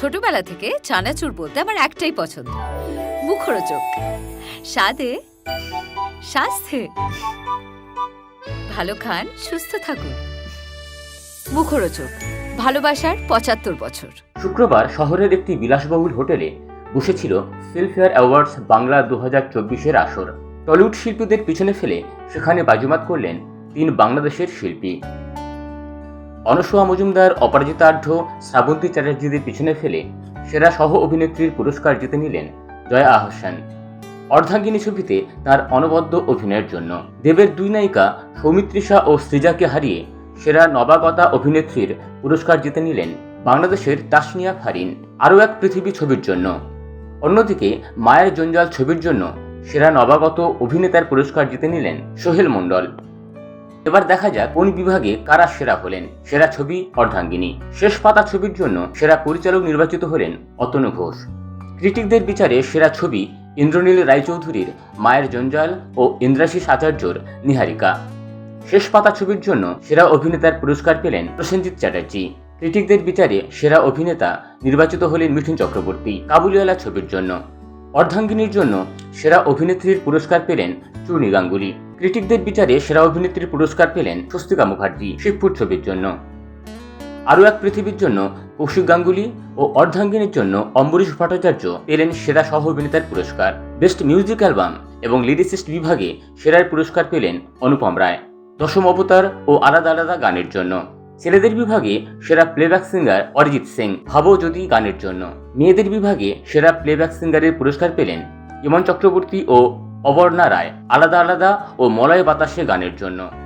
ছোটবেলা থেকে চানাচুর বলতে আমার একটাই পছন্দ। মুখরোচক। স্বাদে, স্বাস্থ্যে। ভালো খান, সুস্থ থাকুন। মুখরোচক। ভালোবাসার পঁচাত্তর বছর। শুক্রবার শহরের একটি বিলাসবহুল হোটেলে বসেছিল ফিল্মফেয়ার অ্যাওয়ার্ডস বাংলা দু হাজার চব্বিশের আসর। টলিউড শিল্পীদের পিছনে ফেলে সেখানে বাজিমাত করলেন তিন বাংলাদেশের শিল্পী। অনসূয়া মজুমদার, অপরাজিতা আঢ্য শ্রাবন্তী চ্যাটার্জিদের পিছনে ফেলে সেরা সহ অভিনেত্রীর পুরস্কার জিতে নিলেন জয়া আহসান। অর্ধাঙ্গিনী ছবিতে তার অনবদ্য অভিনয়ের জন্য। দেবের দুই নায়িকা সৌমিত্রিষা ও সৃজাকে হারিয়ে সেরা নবাগতা অভিনেত্রীর পুরস্কার জিতে নিলেন বাংলাদেশের তাসনিয়া ফারিন। আরও এক পৃথিবী ছবির জন্য। অন্যদিকে মায়ের জঞ্জাল ছবির জন্য সেরা নবাগত অভিনেতার পুরস্কার জিতে নিলেন সোহেল মণ্ডল। এবার দেখা যাক কোন বিভাগে কারা সেরা হলেন। সেরা ছবি অর্ধাঙ্গিনী। শেষ পাতা ছবির জন্য সেরা পরিচালক নির্বাচিত হলেন অতনু ঘোষ। ক্রিটিকদের বিচারে সেরা ছবি ইন্দ্রনীল রায়চৌধুরীর মায়ের জঞ্জাল ও ইন্দ্রাশিস আচার্যর নিহারিকা। শেষ পাতা ছবির জন্য সেরা অভিনেতার পুরস্কার পেলেন প্রসেনজিৎ চ্যাটার্জি। ক্রিটিকদের বিচারে সেরা অভিনেতা নির্বাচিত হলেন মিঠুন চক্রবর্তী কাবুলিওয়ালা ছবির জন্য। অর্ধাঙ্গিনীর জন্য সেরা অভিনেত্রীর পুরস্কার পেলেন চূর্ণী গাঙ্গুলি। ক্রিটিকদের বিচারে সেরা অভিনেত্রীর পুরস্কার পেলেন স্বস্তিকা মুখার্জি শিবপুর ছবির জন্য। আরও এক পৃথিবীর জন্য কৌশিক গাঙ্গুলি ও অর্ধাঙ্গিনীর জন্য অম্বরীশ ভট্টাচার্য পেলেন সেরা সহ অভিনেতার পুরস্কার। বেস্ট মিউজিক অ্যালবাম এবং লিরিসিস্ট বিভাগে সেরার পুরস্কার পেলেন অনুপম রায়। দশম অবতার ও আলাদা আলাদা গানের জন্য। ছেলেদের বিভাগে সেরা প্লেব্যাক সিঙ্গার অরিজিৎ সিং। ভাবো যদি গানের জন্য। মেয়েদের বিভাগে সেরা প্লেব্যাক সিঙ্গারের পুরস্কার পেলেন ইমন চক্রবর্তী ও অবর্ণা রায় আলাদা আলাদা ও মলয় বাতাসে গানের জন্য।